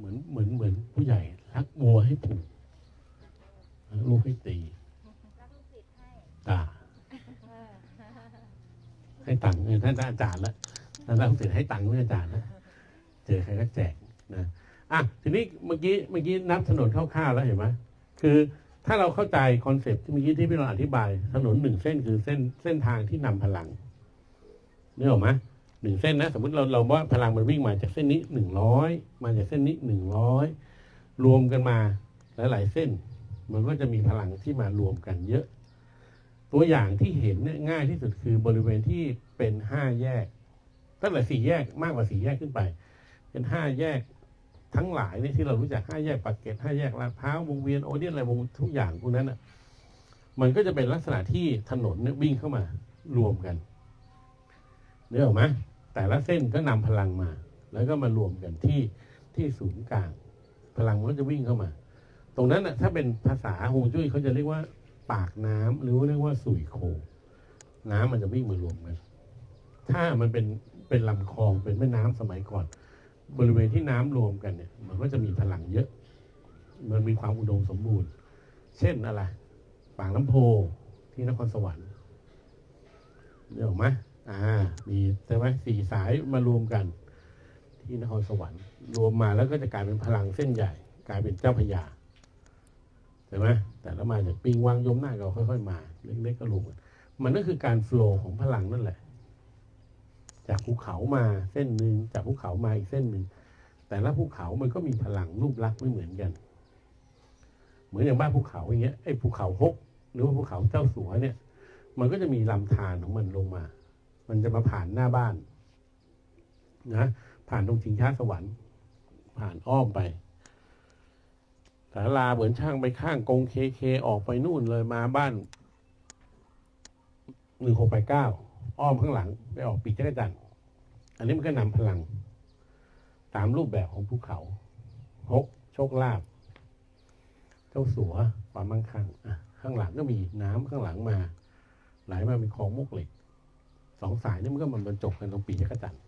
เหมือนเหมือนเหมือนผู้ใหญ่รักวัวให้ผูกลูกให้ตีตาให้ตังค์เออท่านอาจารย์แล้วท่านอาจารย์ให้ตังค์เพื่ออาจารย์แล้วเจอใครก็แจกนะอะทีนี้เมื่อกี้เมื่อกี้นับถนนคร่าวๆแล้วเห็นไหมคือถ้าเราเข้าใจคอนเซปต์ที่เมื่อกี้ที่พี่เราอธิบาย ถนนหนึ่งเส้นคือเส้นเส้นทางที่นำพลังนี่หรอกไหม หนึ่งเส้นนะสมมติเราเราว่าพลังมันวิ่งมาจากเส้นนี้หนึ่งร้อยมาจากเส้นนี้หนึ่งร้อยรวมกันมาหลาย ๆ เส้น มันก็จะมีพลังที่มารวมกันเยอะ ตัวอย่างที่เห็นเนี่ยง่ายที่สุดคือบริเวณที่เป็นห้าแยก ตั้งแต่สี่แยกมากกว่าสี่แยกขึ้นไป เป็นห้าแยกทั้งหลายนี่ที่เรารู้จักห้าแยกปากเกร็ดห้าแยกลาดพร้าววงเวียนโอเดียนอะไรวงทุกอย่างพวกนั้นอะมันก็จะเป็นลักษณะที่ถนนเนี่ยวิ่งเข้ามารวมกันเนื้อออกไหม แต่ละเส้นก็นำพลังมา แล้วก็มารวมกันที่ที่ศูนย์กลาง พลังมันก็จะวิ่งเข้ามา ตรงนั้นนะถ้าเป็นภาษาฮวงจุ้ยเขาจะเรียกว่าปากน้ำหรือว่าเรียกว่าสุยโค น้ำมันจะวิ่งมารวมกัน ถ้ามันเป็นเป็นลำคลองเป็นแม่น้ำสมัยก่อน บริเวณที่น้ำรวมกันเนี่ย มันก็จะมีพลังเยอะ มันมีความอุดมสมบูรณ์ เช่นอะไรปากน้ำโพที่นครสวรรค์เรียกออกไหม อ่ามีใช่ไหมสี่สายมารวมกัน ที่นครสวรรค์รวมมาแล้วก็จะกลายเป็นพลังเส้นใหญ่ กลายเป็นเจ้าพระยาใช่ไหมแต่ละมาจากปิงวังยมหน้าก็ค่อยๆมาเล็กๆก็รวมกันมันก็คือการโฟล์ของพลังนั่นแหละ จากภูเขามาเส้นหนึ่งจากภูเขามาอีกเส้นหนึ่งแต่ละภูเขามันก็มีพลังรูปลักษณ์ไม่เหมือนกัน เหมือนอย่างบ้านภูเขาอย่างเงี้ยไอ้ภูเขาฮกหรือว่าภูเขาเจ้าสัวเนี่ย มันก็จะมีลำธารของมันลงมา มันจะมาผ่านหน้าบ้านนะผ่านตรงชิงช้าสวรรค์ ผ่านอ้อมไปสาลาเหมือนช่างไปข้างกงเคเคออกไปนู่นเลยมาบ้านหนึ่งหกไปดเก้าอ้อมข้างหลัง ไปออกปีกจักรจันทร์อันนี้มันก็นำพลัง ตามรูปแบบของภูเขาฮกโชคลาภเจ้าสัวความมั่งคั่งข้างหลังก็มีน้ำข้างหลังมา ไหลมาเป็นคลองมุกเหล็ก สองสายนี่มันก็มันบรรจบกันตรงปีกจักรจันทร์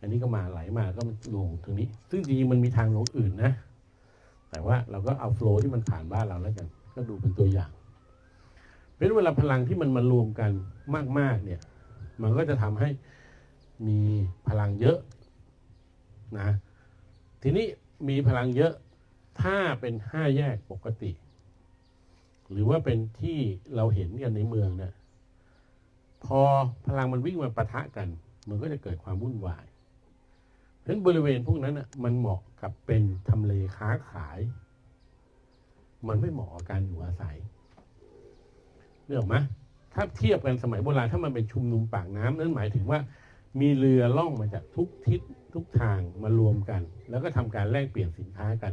อันนี้ก็มาไหลมาก็มันลงตรงนี้ ซึ่งจริงๆมันมีทางลงอื่นนะ แต่ว่าเราก็เอาโฟล์ที่มันผ่านบ้านเราแล้วกัน ก็ดูเป็นตัวอย่างเป็นเวลาพลังที่มันมารวมกันมาก ๆ เนี่ย มันก็จะทำให้มีพลังเยอะนะ ทีนี้มีพลังเยอะ ถ้าเป็นห้าแยกปกติ หรือว่าเป็นที่เราเห็นกันในเมืองเนี่ย พอพลังมันวิ่งมาปะทะกัน มันก็จะเกิดความวุ่นวายเพราะฉะนั้นบริเวณพวกนั้นน่ะมันเหมาะกับเป็นทำเลค้าขาย มันไม่เหมาะกับการอยู่อาศัยเรื่องไหมถ้าเทียบกันสมัยโบราณถ้ามันเป็นชุมนุมปากน้ำนั่นหมายถึงว่า มีเรือล่องมาจากทุกทิศทุกทางมารวมกัน แล้วก็ทำการแลกเปลี่ยนสินค้ากัน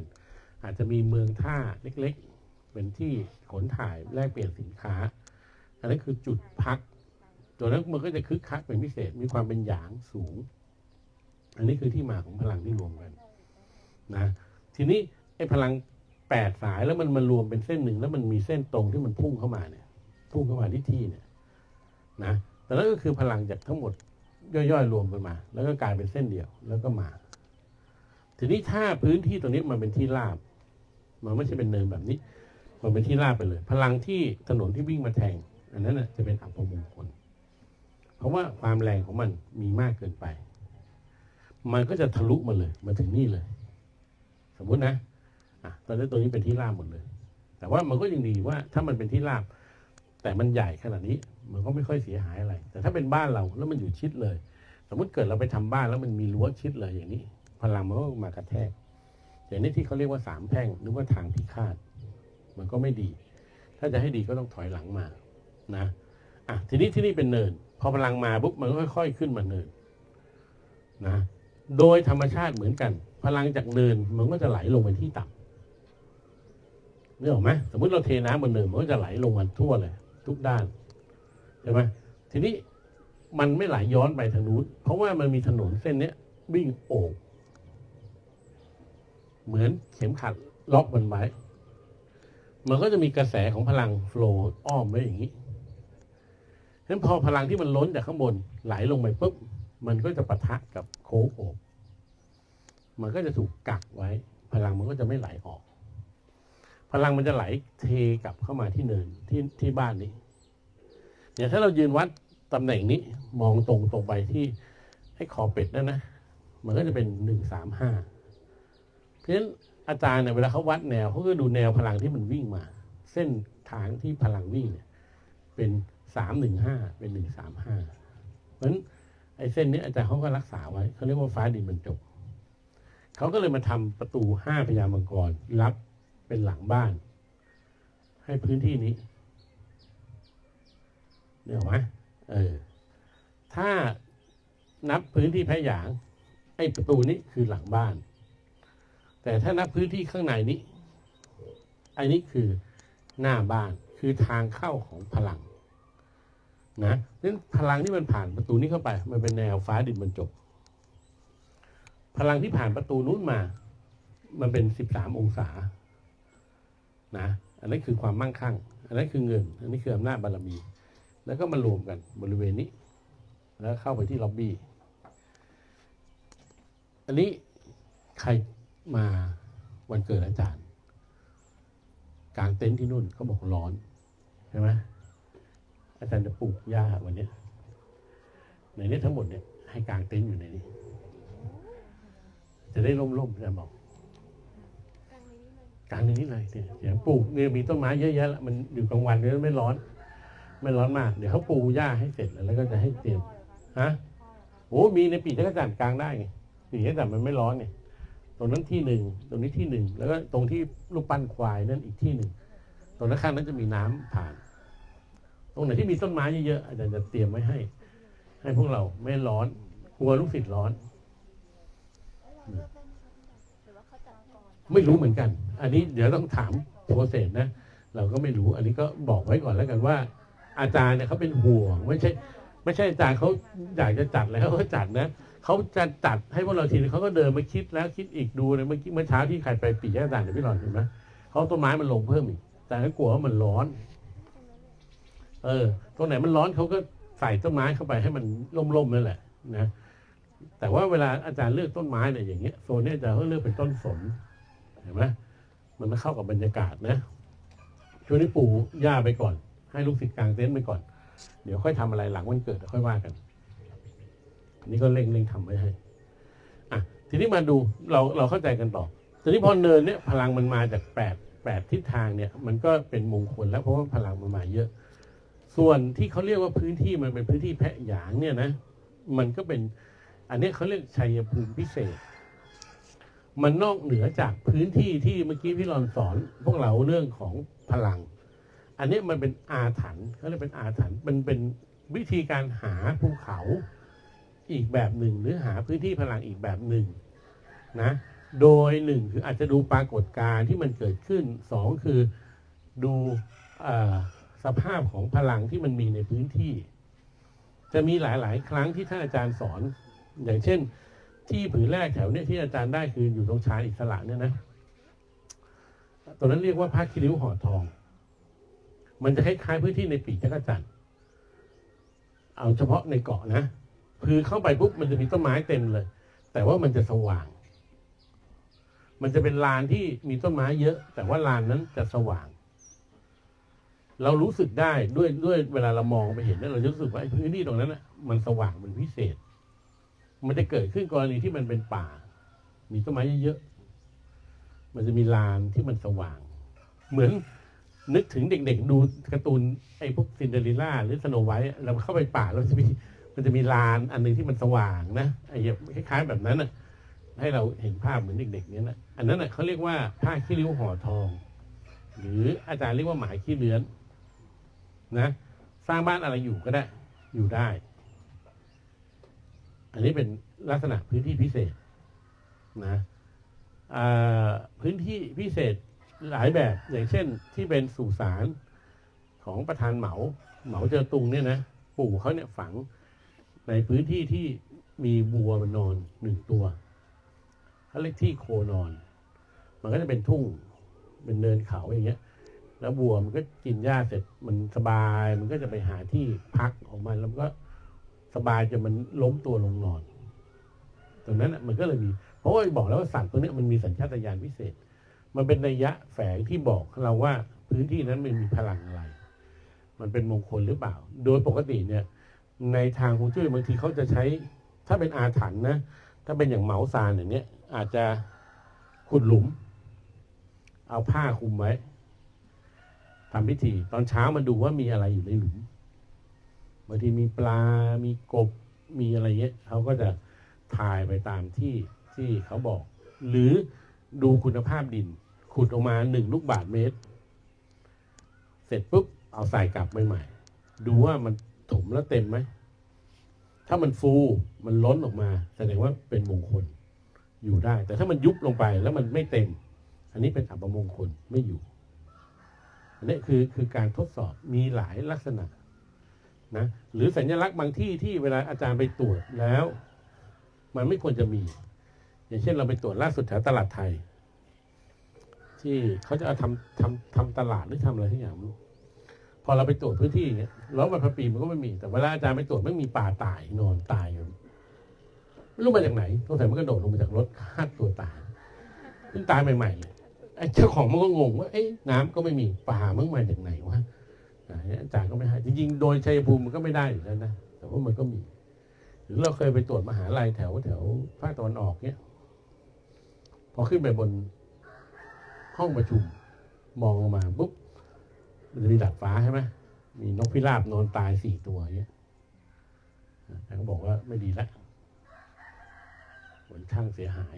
อาจจะมีเมืองท่าเล็ก ๆ เป็นที่ขนถ่ายแลกเปลี่ยนสินค้า อันนั้นคือจุดพัก ตัวนั้นมันก็จะคึกคักเป็นพิเศษ มีความเป็นหยางสูง อันนี้คือที่มาของพลังที่รวมกันนะ ทีนี้ไอ้พลังแปดสายแล้วมันมารวมเป็นเส้นหนึ่งแล้วมันมีเส้นตรงที่มันพุ่งเข้ามาเนี่ย พุ่งเข้ามาที่ที่เนี่ย นะแต่นั่นก็คือพลังจากทั้งหมดย่อยๆรวมกันมา แล้วก็กลายเป็นเส้นเดียวแล้วก็มา ทีนี้ถ้าพื้นที่ตรงนี้มันเป็นที่ราบ มันไม่ใช่เป็นเนินแบบนี้ มันเป็นที่ราบไปเลย พลังที่ถนนที่วิ่งมาแทง อันนั้นน่ะจะเป็นอัปมงคล เพราะว่าความแรงของมันมีมากเกินไป มันก็จะทะลุมาเลย มาถึงนี่เลย สมมุตินะอะตอนนี้ตัวนี้เป็นที่ราบหมดเลย แต่ว่ามันก็ยังดีว่า ถ้ามันเป็นที่ราบ แต่มันใหญ่ขนาดนี้ มันก็ไม่ค่อยเสียหายอะไร แต่ถ้าเป็นบ้านเราแล้วมันอยู่ชิดเลย สมมติเกิดเราไปทำบ้านแล้วมันมีรั้วชิดเลยอย่างนี้ พลังมันก็มากระแทกอย่างนี้ที่เขาเรียกว่าสามแพร่งหรือว่าทางพิฆาตมันก็ไม่ดี ถ้าจะให้ดีก็ต้องถอยหลังมา นะอะทีนี้ที่นี่เป็นเนิน พอพลังมาปุ๊บมันก็ค่อยๆขึ้นมาเนินนะ โดยธรรมชาติเหมือนกัน พลังจากเนินมันก็จะไหลลงไปที่ต่ำนึกออกไหมสมมติเราเทน้ำบนเนินมันก็จะไหลลงมาทั่วเลย ทุกด้านใช่ไหมทีนี้มันไม่ไหลย้อนไปทางนู้นเพราะว่ามันมีถนนเส้นเนี้ยวิ่งโอบเหมือนเข็มขัดล็อกมันไว้ มันก็จะมีกระแสของพลังโฟล์อ้อมไว้อย่างนี้ ฉะนั้นพอพลังที่มันล้นจากข้างบนไหลลงไปปุ๊บมันก็จะปะทะกับโค้งโอบมันก็จะถูกกักไว้ พลังมันก็จะไม่ไหลออก พลังมันจะไหลเทกลับเข้ามาที่เนินที่ที่บ้านนี้เนี่ยถ้าเรายืนวัดตำแหน่งนี้มองตรงตรงไปที่ให้ขอเป็ดนั่นนะมันก็จะเป็นหนึ่งสามห้าเพราะฉะนั้นอาจารย์เนี่ยเวลาเขาวัดแนวเขาก็ดูแนวพลังที่มันวิ่งมา เส้นทางที่พลังวิ่งเนี่ย เป็น สามหนึ่งห้าเป็นหนึ่งสามห้าเพราะฉะนั้นไอ้เส้นนี้อาจารย์เขาก็รักษาไว้เขาเรียกว่าฟ้าดินบรรจบเขาก็เลยมาทำประตูห้าพญามังกรรับเป็นหลังบ้าน ให้พื้นที่นี้เนี่ยหรอไหมเออ ถ้านับพื้นที่แพหยาง ไอ้ประตูนี้คือหลังบ้าน แต่ถ้านับพื้นที่ข้างในนี้ อันนี้คือหน้าบ้านคือทางเข้าของพลัง นะนั้นพลังที่มันผ่านประตูนี้เข้าไป มันเป็นแนวฟ้าดินบรรจบ พลังที่ผ่านประตูนู้นมา มันเป็นสิบสามองศา นะ อันนั้นคือความมั่งคั่ง อันนั้นคือเงิน อันนี้คืออำนาจบารมี แล้วก็มารวมกันบริเวณนี้ แล้วเข้าไปที่ล็อบบี้ อันนี้ใครมาวันเกิดอาจารย์ กลางเต็นท์ที่นู่นเขาบอกร้อน ใช่ไหม อาจารย์จะปลูกหญ้าวันนี้ในนี้ทั้งหมดเนี่ยให้กลางเต็นท์อยู่ในนี้ จะได้ร่มๆอาจารย์บอกกลางในนี้เลยเนี่ยเดี๋ยวปลูกเนี่ยมีต้นไม้เยอะแยะล้วมันอยู่กลางวันเนี่ยไม่ร้อน ไม่ร้อนมาก เดี๋ยวเขาปลูกหญ้าให้เสร็จแล้วก็จะให้เตรียมฮะโอ้มีในปีจักรจันทร์กลางได้ไงปีจักรจันทร์มันไม่ร้อนเนี่ยตรงนั้นที่หนึ่งตรงนี้ที่หนึ่งแล้วก็ตรงที่รูปปั้นควายนั่นอีกที่หนึ่งตรงนั้นข้างนั้นจะมีน้ำผ่าน ตรงไหนที่มีต้นไม้เยอะๆอาจารย์จะเตรียมไว้ให้ ให้พวกเราไม่ร้อนกลัวลูกศิษย์ร้อนหรือว่าเขาจัดก่อน ไม่รู้เหมือนกัน อันนี้เดี๋ยวต้องถามโปรเซสนะ เราก็ไม่รู้อันนี้ก็บอกไว้ก่อนแล้วกันว่า อาจารย์เนี่ยเขาเป็นห่วงไม่ใช่ไม่ใช่อาจารย์เขาอยากจะจัดแล้วเขาก็จัดนะเขาจะจัดให้พวกเราทีนึงเขาก็เดินมาคิดแล้วคิดอีกดูเลยเมื่อกี้เมื่อเช้าที่ใครไปปีอาจารย์เดี๋ยวพี่หลอนเห็นไหมเขาเอาต้นไม้มันลงเพิ่มอีกแต่ก็กลัวว่ามันร้อน เออตรงไหนมันร้อนเขาก็ใส่ต้นไม้เข้าไปให้มันร่มๆนั่นแหละนะแต่ว่าเวลาอาจารย์เลือกต้นไม้เนี่ยอย่างเงี้ยโซนนี้อาจารย์เขาเลือกเป็นต้นสนเห็นไหมมันไม่เข้ากับบรรยากาศนะช่วงนี้ปลูกหญ้าไปก่อน ให้ลูกศิษย์กลางเต็นท์ไปก่อน เดี๋ยวค่อยทำอะไรหลังวันเกิดค่อยว่ากันอันนี้ก็เร่งเร่งทำไว้ให้อะทีนี้มาดูเราเราเข้าใจกันต่อทีนี้พอเนินเนี่ยพลังมันมาจากแปดแปดทิศทางเนี่ย มันก็เป็นมงคลแล้วเพราะว่าพลังมันมาเยอะ ส่วนที่เขาเรียกว่าพื้นที่มันเป็นพื้นที่แพะหยางเนี่ยนะ มันก็เป็นอันนี้เขาเรียกชัยภูมิพิเศษ มันนอกเหนือจากพื้นที่ที่เมื่อกี้พี่รอนสอน พวกเราเรื่องของพลัง อันนี้มันเป็นอาถรรพ์เขาเรียกเป็นอาถรรพ์มันเป็นวิธีการหาภูเขาอีกแบบหนึ่ง หรือหาพื้นที่พลังอีกแบบหนึ่งนะ โดยหนึ่งคืออาจจะดูปรากฏการณ์ที่มันเกิดขึ้นสองคือดูอ่อ สภาพของพลังที่มันมีในพื้นที่ จะมีหลาย ๆ ครั้งที่ท่านอาจารย์สอน อย่างเช่น ที่ผืนแรกแถวเนี้ยที่อาจารย์ได้คืออยู่ตรงชานอิสระเนี่ยนะตรงนั้นเรียกว่าผ้าคิริ้วห่อทอง มันจะคล้ายๆพื้นที่ในปีกจักรจันทร์เอาเฉพาะในเกาะนะคือเข้าไปปุ๊บมันจะมีต้นไม้เต็มเลย แต่ว่ามันจะสว่าง มันจะเป็นลานที่มีต้นไม้เยอะ แต่ว่าลานนั้นจะสว่าง เรารู้สึกได้ด้วยด้วยเวลาเรามองไปเห็นเนี่เราจะรู้สึกว่าไอ้พื้นที่ตรงนั้นน่ะมันสว่างมันพิเศษ มันจะเกิดขึ้นกรณีที่มันเป็นป่า มีต้นไม้เยอะๆมันจะมีลานที่มันสว่าง เหมือนนึกถึงเด็กๆ ดูการ์ตูนไอ้พวกซินเดอเรลล่าหรือสโนไวท์เราเข้าไปป่าเราจะมีมันจะมีลานอันหนึ่งที่มันสว่างนะไอ้คล้ายๆแบบนั้นน่ะให้เราเห็นภาพเหมือนเด็กๆเนี้ยนะอันนั้นน่ะเขาเรียกว่าผ้าขี้ริ้วห่อทอง หรืออาจารย์เรียกว่าหมายขี้เลื้อน นะสร้างบ้านอะไรอยู่ก็ได้ อยู่ได้ อันนี้เป็นลักษณะพื้นที่พิเศษ นะพื้นที่พิเศษหลายแบบ อย่างเช่น ที่เป็นสุสานของประธานเหมา เหมาเจอตุงเนี่ยนะปู่เขาเนี่ยฝังในพื้นที่ที่มีบัวมันนอนหนึ่งตัวเขาเรียกที่โคนอน มันก็จะเป็นทุ่ง เป็นเนินเขาอย่างเงี้ย แล้วบัวมันก็กินหญ้าเสร็จมันสบาย มันก็จะไปหาที่พักของมันแล้วมันก็สบายจนมันล้มตัวลงนอน ตรงนั้นน่ะมันก็เลยมี เพราะว่าบอกแล้วว่าสัตว์ตัวเนี้ยมันมีสัญชาตญาณพิเศษ มันเป็นนัยยะแฝงที่บอกเราว่าพื้นที่นั้นมันมีพลังอะไร มันเป็นมงคลหรือเปล่า โดยปกติเนี่ย ในทางฮวงจุ้ยบางทีเขาจะใช้ ถ้าเป็นอาถรรพ์นะ ถ้าเป็นอย่างเหมาซานอย่างเนี้ยอาจจะขุดหลุม เอาผ้าคลุมไว้ ทำพิธี ตอนเช้ามาดูว่ามีอะไรอยู่ในหลุมบางทีมีปลา มีกบ มีอะไรเงี้ยเขาก็จะถ่ายไปตามที่ที่เขาบอก หรือดูคุณภาพดิน ขุดออกมาหนึ่งลูกบาทเมตร เสร็จปุ๊บเอาใส่กลับใหม่ๆดูว่ามันถมแล้วเต็มไหม ถ้ามันฟูมันล้นออกมา แสดงว่าเป็นมงคลอยู่ได้ แต่ถ้ามันยุบลงไปแล้วมันไม่เต็ม อันนี้เป็นอัปมงคลไม่อยู่ อันนี้คือคือการทดสอบมีหลายลักษณะนะหรือสัญลักษณ์บางที่ที่เวลาอาจารย์ไปตรวจแล้ว มันไม่ควรจะมี อย่างเช่นเราไปตรวจล่าสุดแถวตลาดไทย ที่เขาจะเอาทำทำทำตลาดหรือทำอะไรที่อย่างรู้พอเราไปตรวจพื้นที่อย่างเงี้ยแล้วมันพระปีมันก็ไม่มี แต่เวลาอาจารย์ไปตรวจไม่มีปลาตายนอนตายอยู่ไม่รู้มาจากไหนสงสัยมันกระโดดลงมาจากรถฆ่าตัวตายเพิ่งตายใหม่ๆเลย เจ้าของมันก็งงว่าเอ๊ะน้ำก็ไม่มีปลามันมาจากไหนวะอ่าจารย์ก็ไม่ให้จริงๆโดยชัยภูมิมันก็ไม่ได้อยู่แล้วนะแต่ว่ามันก็มี หรือเราเคยไปตรวจมหาลัยแถวแถวภาคตะวันออกเนี้ยพอขึ้นไปบนห้องประชุมมองลงมาปุ๊บมันจะมีดาดฟ้าใช่ไหมมีนกพิราบนอนตายสี่ตัวเนี้ยแต่ก็บอกว่าไม่ดีแล้วเหมือนช่างเสียหาย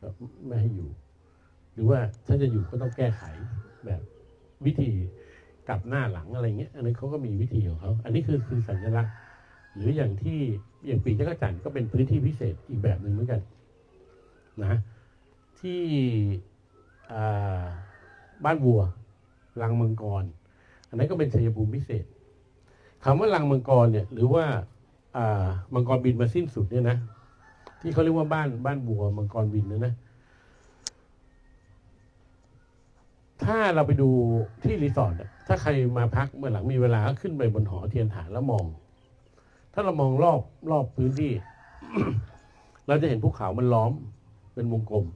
ก็ไม่ให้อยู่ รือว่าถ้าจะอยู่ก็ต้องแก้ไขแบบวิธีกลับหน้าหลังอะไรเงี้ยอันนี้เขาก็มีวิธีของเขาอันนี้คือคือสัญลักษณ์ หรืออย่างที่อย่างปีจักรจันทร์ก็เป็นพื้นที่พิเศษอีกแบบหนึ่งเหมือนกันนะที่บ้านวัวลังมังกร อันนั้นก็เป็นชัยภูมิพิเศษคำว่าลังมังกรเนี่ยหรือว่าอ่ามังกรบินมาสิ้นสุดเนี่ยนะที่เขาเรียกว่าบ้านบ้านบัวมังกรบินนะนะ ถ้าเราไปดูที่รีสอร์ทถ้าใครมาพักเมื่อหลังมีเวลาก็ขึ้นไปบนหอเทียนฐานแล้วมอง ถ้าเรามองรอบรอบพื้นที่ เราจะเห็นภูเขามันล้อมเป็นวงกลม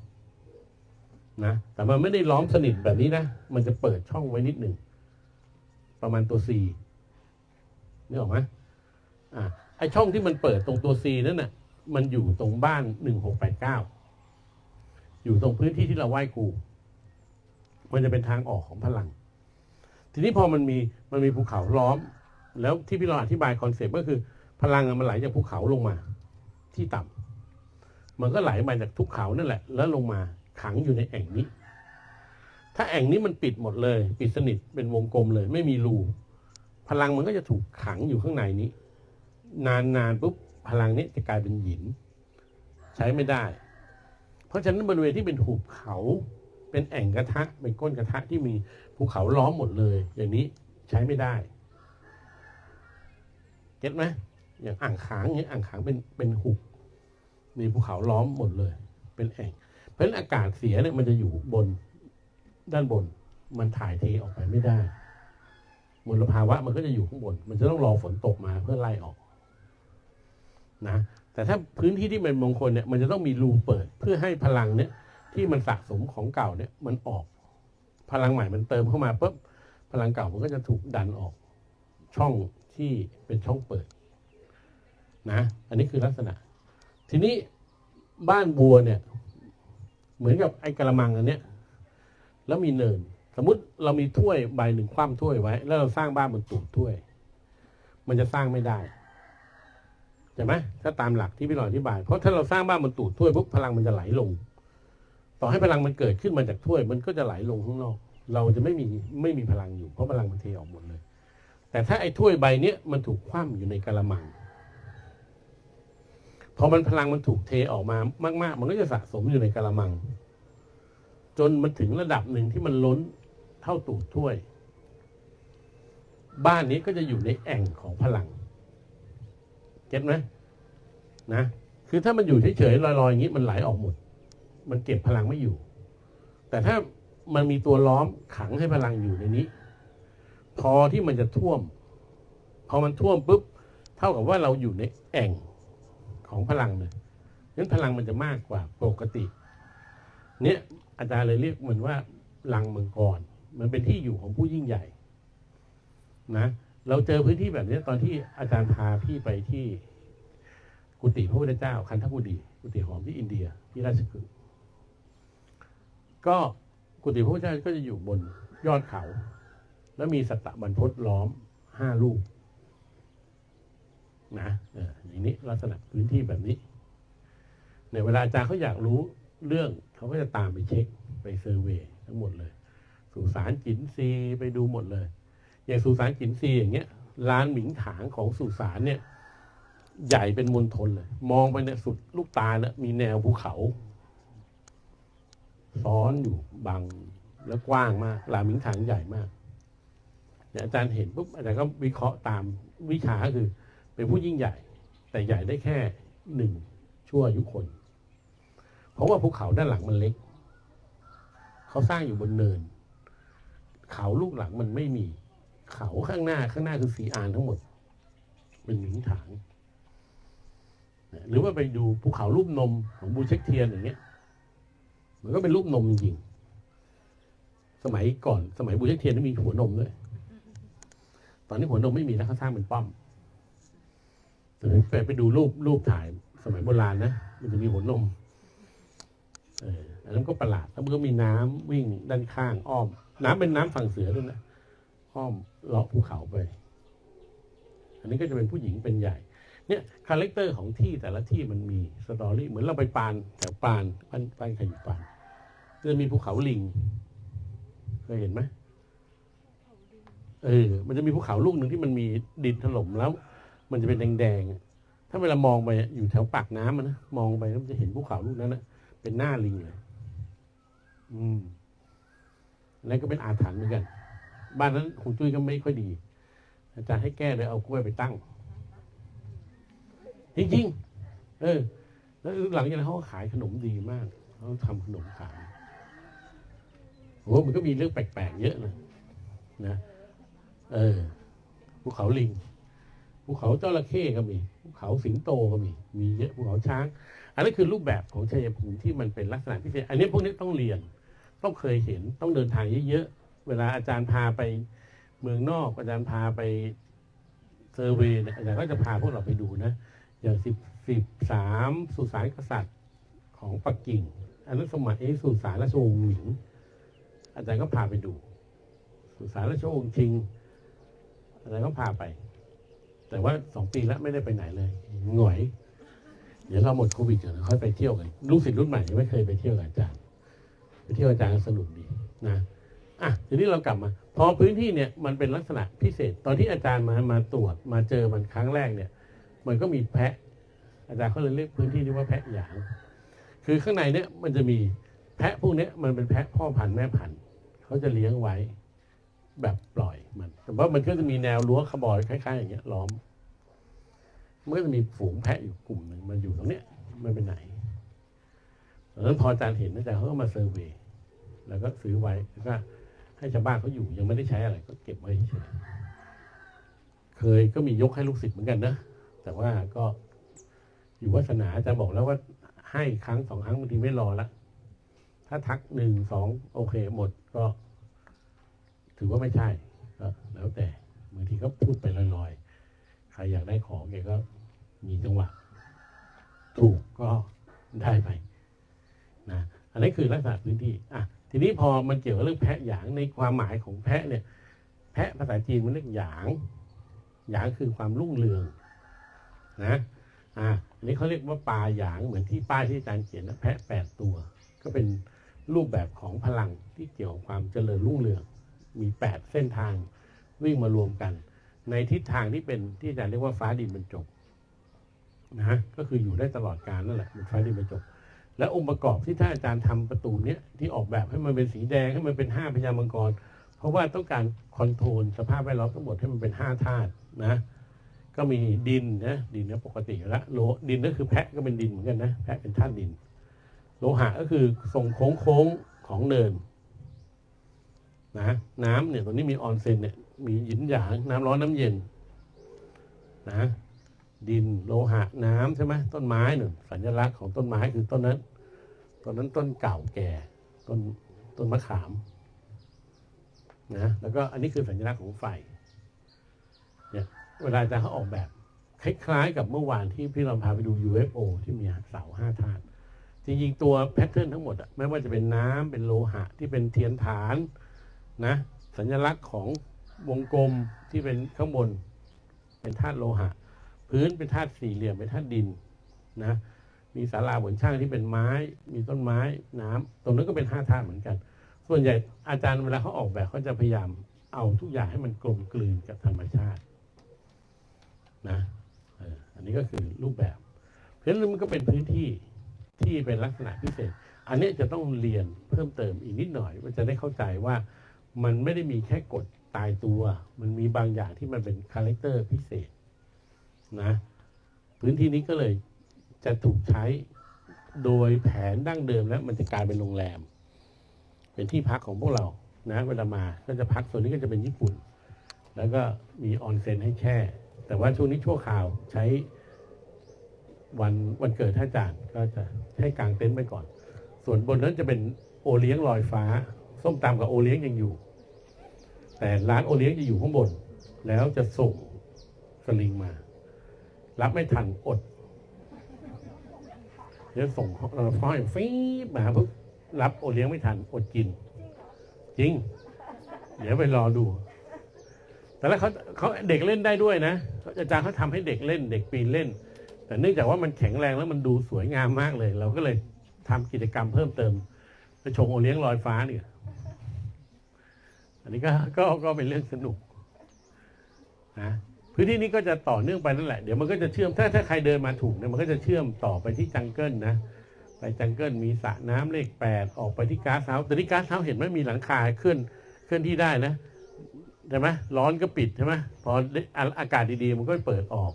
นะแต่มันไม่ได้ล้อมสนิทแบบนี้นะ มันจะเปิดช่องไว้นิดหนึ่ง ประมาณตัว C นี่ออกไหมอ่าไอช่องที่มันเปิดตรงตัว C นั่นน่ะ มันอยู่ตรงบ้านหนึ่งหกแปดเก้าอยู่ตรงพื้นที่ที่เราไหว้ครู มันจะเป็นทางออกของพลัง ทีนี้พอมันมีมันมีภูเขาล้อม แล้วที่พี่เราอธิบายคอนเซปต์ก็คือ พลังมันไหลจากภูเขาลงมา ที่ต่ำมันก็ไหลมาจากทุกเขานั่นแหละ แล้วลงมาขังอยู่ในแอ่งนี้ ถ้าแอ่งนี้มันปิดหมดเลย ปิดสนิทเป็นวงกลมเลย ไม่มีรูพลังมันก็จะถูกขังอยู่ข้างในนี้ นานๆปุ๊บพลังนี้จะกลายเป็นหิน ใช้ไม่ได้ เพราะฉะนั้นบริเวณที่เป็นหุบเขา เป็นแอ่งกระทะเป็นก้นกระทะที่มีภูเขาล้อมหมดเลย อย่างนี้ใช้ไม่ได้เก็ตไหมอย่างอ่างขางอย่างอ่างขางเป็นเป็นหุบมีภูเขาล้อมหมดเลย เป็นแอ่ง เพราะฉะนั้นอากาศเสียเนี่ยมันจะอยู่บนด้านบน มันถ่ายเทออกไปไม่ได้มลภาวะมันก็จะอยู่ข้างบน มันจะต้องรอฝนตกมาเพื่อไล่ออก นะ แต่ถ้าพื้นที่ที่เป็นมงคลเนี่ย มันจะต้องมีรูเปิดเพื่อให้พลังเนี่ย ที่มันสะสมของเก่าเนี่ยมันออก พลังใหม่มันเติมเข้ามาปุ๊บพลังเก่ามันก็จะถูกดันออกช่องที่เป็นช่องเปิด นะ อันนี้คือลักษณะ ทีนี้บ้านบัวเนี่ย เหมือนกับไอ้กระมังอันเนี้ยแล้วมีเนิน สมมุติเรามีถ้วยใบหนึ่งคว่ำถ้วยไว้ แล้วเราสร้างบ้านบนตูดถ้วย มันจะสร้างไม่ได้ใช่ไหมถ้าตามหลักที่พี่หลอดอธิบาย เพราะถ้าเราสร้างบ้านบนตูดถ้วยปุ๊บพลังมันจะไหลลง ต่อให้พลังมันเกิดขึ้นมาจากถ้วย มันก็จะไหลลงข้างนอก เราจะไม่มีไม่มีพลังอยู่เพราะพลังมันเทออกหมดเลย แต่ถ้าไอ้ถ้วยใบเนี้ยมันถูกคว่ำอยู่ในกระมังพอมันพลังมันถูกเทออกมามาก ๆ มันก็จะสะสมอยู่ในกระมัง จนมันถึงระดับหนึ่งที่มันล้นเท่าตูดถ้วย บ้านนี้ก็จะอยู่ในแอ่งของพลังเก็ตไหมนะคือถ้ามันอยู่เฉยๆลอยๆอย่างนี้มันไหลออกหมด มันเก็บพลังไม่อยู่ แต่ถ้ามันมีตัวล้อมขังให้พลังอยู่ในนี้ พอที่มันจะท่วม พอมันท่วมปุ๊บเท่ากับว่าเราอยู่ในแอ่งของพลังเลยนั้นพลังมันจะมากกว่าปกติ เนี่ยอาจารย์เลยเรียกมันว่าลังมังกรมันเป็นที่อยู่ของผู้ยิ่งใหญ่ นะ เราเจอพื้นที่แบบนี้ตอนที่อาจารย์พาพี่ไปที่ กุฏิพระพุทธเจ้า คันธกุฎีกุฏิหอมที่อินเดียที่ราชกฤห์ ก็กุฏิพระพุทธเจ้าก็จะอยู่บนยอดเขา แล้วมีสัตตบรรพตล้อมห้าลูกนะอออย่างนี้ลักษณะพื้นที่แบบนี้ในเวลาอาจารย์เขาอยากรู้เรื่องเขาก็จะตามไปเช็คไปเซอร์เวย์ทั้งหมดเลย สุสานจินซีไปดูหมดเลย อย่างสุสานจินซีอย่างเงี้ยลานหมิงถางของสุสานเนี่ย ใหญ่เป็นมณฑลเลย มองไปเนี่ยสุดลูกตาเนี่ยมีแนวภูเขา ซ้อนอยู่บังแล้วกว้างมากลาหมิงถางใหญ่มากอาจารย์เห็นปุ๊บอาจารย์ก็วิเคราะห์ตามวิชาคือ เป็นผู้ยิ่งใหญ่ แต่ใหญ่ได้แค่หนึ่งชั่วอายุคน เพราะว่าภูเขาด้านหลังมันเล็ก เขาสร้างอยู่บนเนิน เขาลูกหลังมันไม่มี เขาข้างหน้าข้างหน้าคือสีอานทั้งหมดเป็นหมิงถางหรือว่าไปดูภูเขารูปนมของบูเช็คเทียนอย่างเงี้ย มันก็เป็นรูปนมจริงๆสมัยก่อน สมัยบูเชคเทียนนี่มีหัวนมด้วย ตอนนี้หัวนมไม่มีแล้วเขาสร้างเป็นป้อมแต่ไปไปดูรูปรูปถ่าย สมัยโบราณนะ มันจะมีหัวนมเอออันนั้นก็ประหลาด แล้วมันก็มีน้ำวิ่งด้านข้าง อ้อม น้ำเป็นน้ำฝั่งเสือด้วยนะ อ้อมเลาะภูเขาไป อันนี้ก็จะเป็นผู้หญิงเป็นใหญ่ เนี่ยคาแรคเตอร์ของที่แต่ละที่มันมีสตอรี่ เหมือนเราไปปานแถวปานปานปานใครอยู่ปาน จะมีภูเขาลิงเคยเห็นไหมเออ มันจะมีภูเขาลูกหนึ่งที่มันมีดินถล่มแล้ว มันจะเป็นแดงๆ ถ้าเวลามองไปอยู่แถวปากน้ำอะนะมองไปแล้วมันจะเห็นภูเขาลูกนั้นนะเป็นหน้าลิงเลย อืมนั่นก็เป็นอาถรรพ์เหมือนกัน บ้านนั้นคงจุ้ยก็ไม่ค่อยดี อาจารย์ให้แก้เลยเอากล้วยไปตั้ง จริงๆ เออ แล้วหลังจากนั้นเขาขายขนมดีมากเขาทำขนมขาย โอ้มันก็มีเรื่องแปลกๆเยอะนะนะเออภูเขาลิงภูเขาจระเข้ก็มีภูเขาสิงโตก็มี มีเยอะภูเขาช้าง อันนั้คือรูปแบบของชัยภูมิที่มันเป็นลักษณะพิเศษ อันนี้พวกนี้ต้องเรียน ต้องเคยเห็นต้องเดินทางเยอะๆเวลาอาจารย์พาไปเมืองนอก อาจารย์พาไปเซอร์เวย์เนี่ยอาจารย์ก็จะพาพวกเราไปดูนะ อย่างสิบสิบสามสุสานกษัตริย์ของปักกิ่ง อันนั้นสมัยสุสานราชวงศ์หมิง อาจารย์ก็พาไปดู สุสานราชวงศ์ชิง อาจารย์ก็พาไป แต่ว่าสองปีแล้วไม่ได้ไปไหนเลยหงอย เดี๋ยวเราหมดโควิดก่อนค่อยไปเที่ยวกันลูกศิษย์รุ่นใหม่ยังไม่เคยไปเที่ยวกับอาจารย์ไปเที่ยวอาจารย์ก็สนุกดีนะอะทีนี้เรากลับมา พอพื้นที่เนี่ยมันเป็นลักษณะพิเศษ ตอนที่อาจารย์มามาตรวจมาเจอมันครั้งแรกเนี่ย มันก็มีแพะ อาจารย์เขาเลยเรียกพื้นที่นี้ว่าแพะหยาง คือข้างในเนี่ยมันจะมีแพะพวกเนี้ยมันเป็นแพะพ่อพันธุ์แม่พันธุ์ เขาจะเลี้ยงไว้แบบปล่อยมัน แต่ว่ามันก็จะมีแนวรั้วขบอยคล้ายๆ อย่างเงี้ยล้อม มันก็จะมีฝูงแพะอยู่กลุ่มหนึ่งมันอยู่ตรงเนี้ยไม่ไปไหนดังนั้นพออาจารย์เห็นอาจารย์เขาก็มาเซอร์เวย์แล้วก็ซื้อไว้แล้วก็ให้ชาวบ้านเขาอยู่ยังไม่ได้ใช้อะไร ก็เก็บไว้เฉยเคยก็มียกให้ลูกศิษย์เหมือนกันนะแต่ว่าก็อยู่วาสนาอาจารย์บอกแล้วว่าให้ครั้งสองครั้งบางทีไม่รอละถ้าทักหนึ่งสองโอเคหมด ก็ถือว่าไม่ใช่ก็แล้วแต่บางทีก็พูดไปลอยๆ ใครอยากได้ของแกก็มีจังหวะ ถูกก็ได้ไปนะอันนี้คือลักษณะพื้นที่อะทีนี้พอมันเกี่ยวกับเรื่องแพะหยางในความหมายของแพะเนี่ย แพะภาษาจีนมันเรียกหยางหยางคือความรุ่งเรืองนะอ่าอันนี้เขาเรียกว่าปลาหยางเหมือนที่ป้ายที่อาจารย์เขียนนะแพะแปดตัว ก็เป็น รูปแบบของพลังที่เกี่ยวกับความเจริญรุ่งเรืองมีแปดเส้นทางวิ่งมารวมกัน ในทิศทางที่เป็นที่อาจารย์เรียกว่าฟ้าดินบรรจบนะก็คืออยู่ได้ตลอดกาลนั่นแหละเป็นฟ้าดินบรรจบและองค์ประกอบที่ท่านอาจารย์ทำประตูเนี้ยที่ออกแบบให้มันเป็นสีแดงให้มันเป็นห้าพญามังกร เพราะว่าต้องการคอนโทรลสภาพแวดล้อมทั้งหมดให้มันเป็นห้าธาตุนะก็มีดินนะดินเนี่ยปกติแล้วโลดินก็คือแพะก็เป็นดินเหมือนกันนะแพะเป็นธาตุดิน โลหะก็คือทรงโค้งโค้งของเนินนะน้ำเนี่ยตรงนี้มีออนเซ็นเนี่ยมีหยินหยางน้ำร้อนน้ำเย็นนะดินโลหะน้ำใช่ไหมต้นไม้หนึ่งสัญลักษณ์ของต้นไม้คือต้นนั้นต้นนั้นต้นเก่าแก่ต้นต้นมะขามนะแล้วก็อันนี้คือสัญลักษณ์ของไฟเนี่ยเวลาจารย์เขาออกแบบ คล้ายๆ กับเมื่อวานที่พี่เราพาไปดู UFO ที่มีเสาห้าธาตุ จริงๆตัวแพทเทิร์นทั้งหมดอะไม่ว่าจะเป็นน้ำเป็นโลหะที่เป็นเทียนฐานนะสัญลักษณ์ของวงกลมที่เป็นข้างบน เป็นธาตุโลหะ พื้นเป็นธาตุสี่เหลี่ยมเป็นธาตุดินนะมีศาลาบนช่างที่เป็นไม้ มีต้นไม้น้ำตรงนั้นก็เป็นห้าธาตุเหมือนกัน ส่วนใหญ่อาจารย์เวลาเขาออกแบบเขาจะพยายามเอาทุกอย่างให้มันกลมกลืนกับธรรมชาตินะอออันนี้ก็คือรูปแบบ เพราะฉะนั้นมันก็เป็นพื้นที่ ที่เป็นลักษณะพิเศษ อันนี้จะต้องเรียนเพิ่มเติมอีกนิดหน่อย มันจะได้เข้าใจว่ามันไม่ได้มีแค่กฎตายตัว มันมีบางอย่างที่มันเป็นคาแรคเตอร์พิเศษนะพื้นที่นี้ก็เลยจะถูกใช้โดยแผนดั้งเดิมแล้ว มันจะกลายเป็นโรงแรม เป็นที่พักของพวกเรานะเวลามาก็จะพักส่วนนี้ก็จะเป็นญี่ปุ่น แล้วก็มีออนเซ็นให้แช่ แต่ว่าช่วงนี้ชั่วคราวใช้ วันวันเกิดท่านอาจารย์ก็จะให้กางเต็นท์ไปก่อน ส่วนบนนั้นจะเป็นโอเลี้ยงลอยฟ้า ส้มตำกับโอเลี้ยงยังอยู่ แต่ร้านโอเลี้ยงจะอยู่ข้างบน แล้วจะส่งสลิงมา รับไม่ทันอดเดี๋ยวส่งฟอยฟีบมาปุ๊บรับโอเลี้ยงไม่ทันอดกิน จริง เดี๋ยวไปรอดู แต่แล้วเขาเขาเด็กเล่นได้ด้วยนะอาจารย์เขาทำให้เด็กเล่น เด็กปีนเล่น แต่เนื่องจากว่ามันแข็งแรงแล้วมันดูสวยงามมากเลย เราก็เลยทำกิจกรรมเพิ่มเติมไปชงโอเลี้ยงลอยฟ้าเนี่ย อันนี้ก็ก็ก็เป็นเรื่องสนุกนะพื้นที่นี้ก็จะต่อเนื่องไปนั่นแหละ เดี๋ยวมันก็จะเชื่อม ถ้าถ้าใครเดินมาถูกเนี่ยมันก็จะเชื่อมต่อไปที่จังเกิลนะ ไปจังเกิลมีสระน้ำเลขแปดออกไปที่ก๊าซเฮาส์แต่ที่ก๊าซเฮาส์เห็นไหมมีหลังคาเคลื่อนเคลื่อนที่ได้นะใช่ไหมร้อนก็ปิดใช่ไหมพออากาศดีๆ มันก็เปิดออก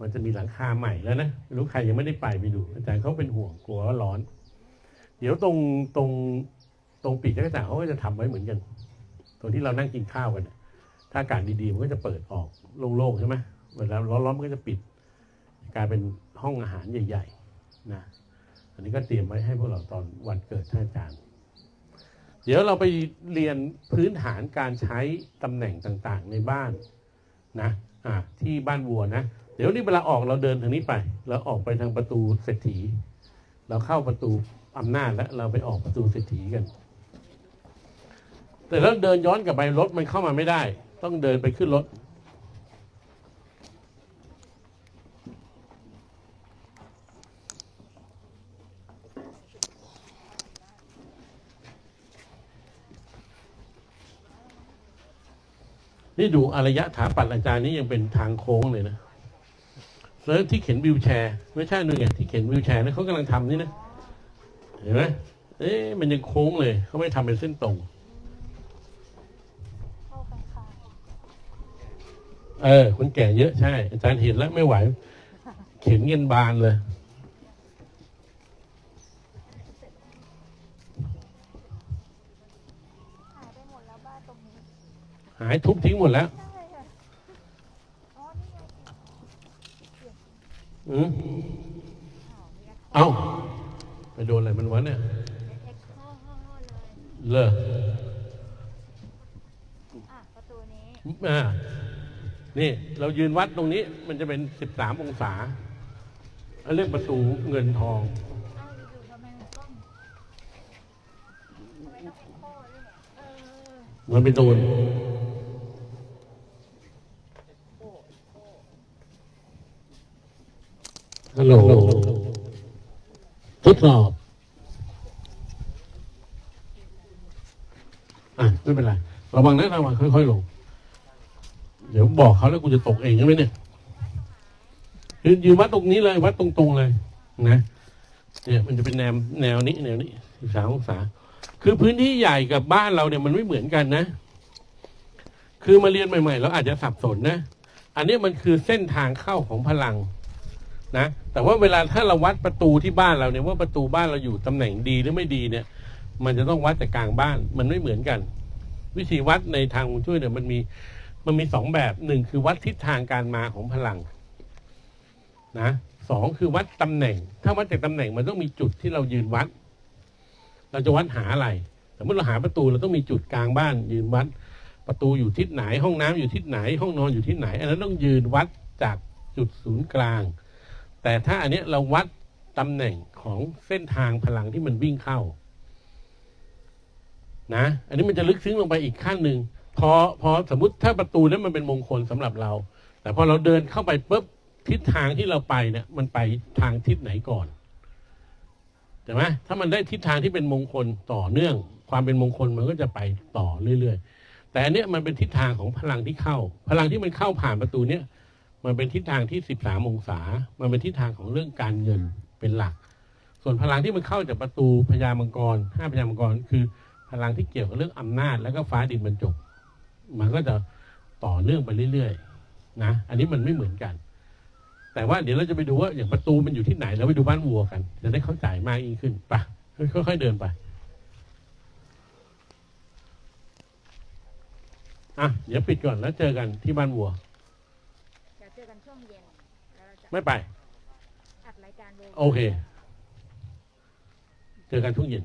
มันจะมีหลังคาใหม่แล้วนะรู้ใครยังไม่ได้ไปไปดู อาจารย์เขาเป็นห่วงกลัวว่าร้อน เดี๋ยวตรงตรงตรงปีกจักรจันทร์เขาก็จะทำไว้เหมือนกัน ตรงที่เรานั่งกินข้าวกันถ้าอากาศดีๆมันก็จะเปิดออกโล่งๆใช่ไหมเวลาร้อนๆมันก็จะปิดกลายเป็นห้องอาหารใหญ่ ๆ นะ อันนี้ก็เตรียมไว้ให้พวกเราตอนวันเกิดท่านอาจารย์ เดี๋ยวเราไปเรียนพื้นฐานการใช้ตำแหน่งต่างๆในบ้านนะ อ่าที่บ้านวัวนะ เดี๋ยวนี้เวลาออกเราเดินทางนี้ไป เราออกไปทางประตูเศรษฐี เราเข้าประตูอำนาจแล้ว เราไปออกประตูเศรษฐีกัน แต่แล้วเดินย้อนกลับไปรถมันเข้ามาไม่ได้ ต้องเดินไปขึ้นรถ นี่ดูอารยะถาปัดอาจารย์นี่ยังเป็นทางโค้งเลยนะ แล้วที่เข็นวิวแชร์ ไม่ใช่นึงไงที่เข็นวิวแชร์นะเขากำลังทำนี่นะ เห็นไหมเอ๊ะมันยังโค้งเลย เขาไม่ทำเป็นเส้นตรงเข้าไปค่ะเออคนแก่เยอะใช่ อาจารย์เห็นแล้วไม่ไหว เข็นเงินบานเลย หายไปหมดแล้วบ้านตรงนี้หายทุบทิ้งหมดแล้ว ใช่ค่ะอ๋อนี่ไง อืมเอ้า ไปโดนอะไรมันวะเนี่ย เลอะประตูนี้อ่านี่ เรายืนวัดตรงนี้ มันจะเป็นสิบสามองศาอันเรียกประตูเงินทองอ้าวอยู่ๆทำไมมันไมต้องเอ็กโดนไปโดน ฮัลโหลทดสอบอะไม่เป็นไรระวังนะระวังค่อยๆลง เดี๋ยวบอกเขาแล้วกูจะตกเองใช่ไหมเนี่ยยืนยืนวัดตรงนี้เลยวัดตรงๆเลย นะเนี่ยมันจะเป็นแนวแนวนี้แนวนี้สิบสามองศา คือพื้นที่ใหญ่กับบ้านเราเนี่ยมันไม่เหมือนกันนะ คือมาเรียนใหม่ๆเราอาจจะสับสนนะ อันนี้มันคือเส้นทางเข้าของพลัง นะแต่ว่าเวลาถ้าเราวัดประตูที่บ้านเราเนี่ยว่าประตูบ้านเราอยู่ตำแหน่งดีหรือไม่ดีเนี่ย มันจะต้องวัดจากกลางบ้านมันไม่เหมือนกัน วิธีวัดในทางฮวยเนี่ยมันมีมันมีสองแบบหนึ่งคือวัดทิศทางการมาของพลังนะสองคือวัดตำแหน่ง ถ้าวัดจากตำแหน่งมันต้องมีจุดที่เรายืนวัด เราจะวัดหาอะไรสมมติเราหาประตูเราต้องมีจุดกลางบ้าน ยืนวัด ประตูอยู่ทิศไหนห้องน้ำอยู่ทิศไหน ห้องนอนอยู่ทิศไหน อันนั้นต้องยืนวัดจากจุดศูนย์กลาง แต่ถ้าอันเนี้ยเราวัดตำแหน่งของเส้นทางพลังที่มันวิ่งเข้า นะ อันนี้มันจะลึกซึ้งลงไปอีกขั้นหนึ่งพอพอสมมติถ้าประตูนั้นมันเป็นมงคลสำหรับเรา แต่พอเราเดินเข้าไปปุ๊บทิศทางที่เราไปเนี่ยมันไปทางทิศไหนก่อนใช่ไหมถ้ามันได้ทิศทางที่เป็นมงคลต่อเนื่อง ความเป็นมงคลมันก็จะไปต่อเรื่อยๆ แต่อันเนี้ยมันเป็นทิศทางของพลังที่เข้า พลังที่มันเข้าผ่านประตูเนี้ย มันเป็นทิศทางที่สิบสามองศา มันเป็นทิศทางของเรื่องการเงินเป็นหลัก ส่วนพลังที่มันเข้าจากประตูพญามังกรห้าพญามังกรคือพลังที่เกี่ยวกับเรื่องอำนาจ แล้วก็ฟ้าดินบรรจบมันก็จะต่อเนื่องไปเรื่อยๆนะอันนี้มันไม่เหมือนกัน แต่ว่าเดี๋ยวเราจะไปดูว่าอย่างประตูมันอยู่ที่ไหนเราไปดูบ้านวัวกัน จะได้เข้าใจมากยิ่งขึ้นไปค่อยๆเดินไปอะเดี๋ยวปิดก่อนแล้วเจอกันที่บ้านวัว ไม่ไป อัดรายการโอเค เจอกันช่วงเย็น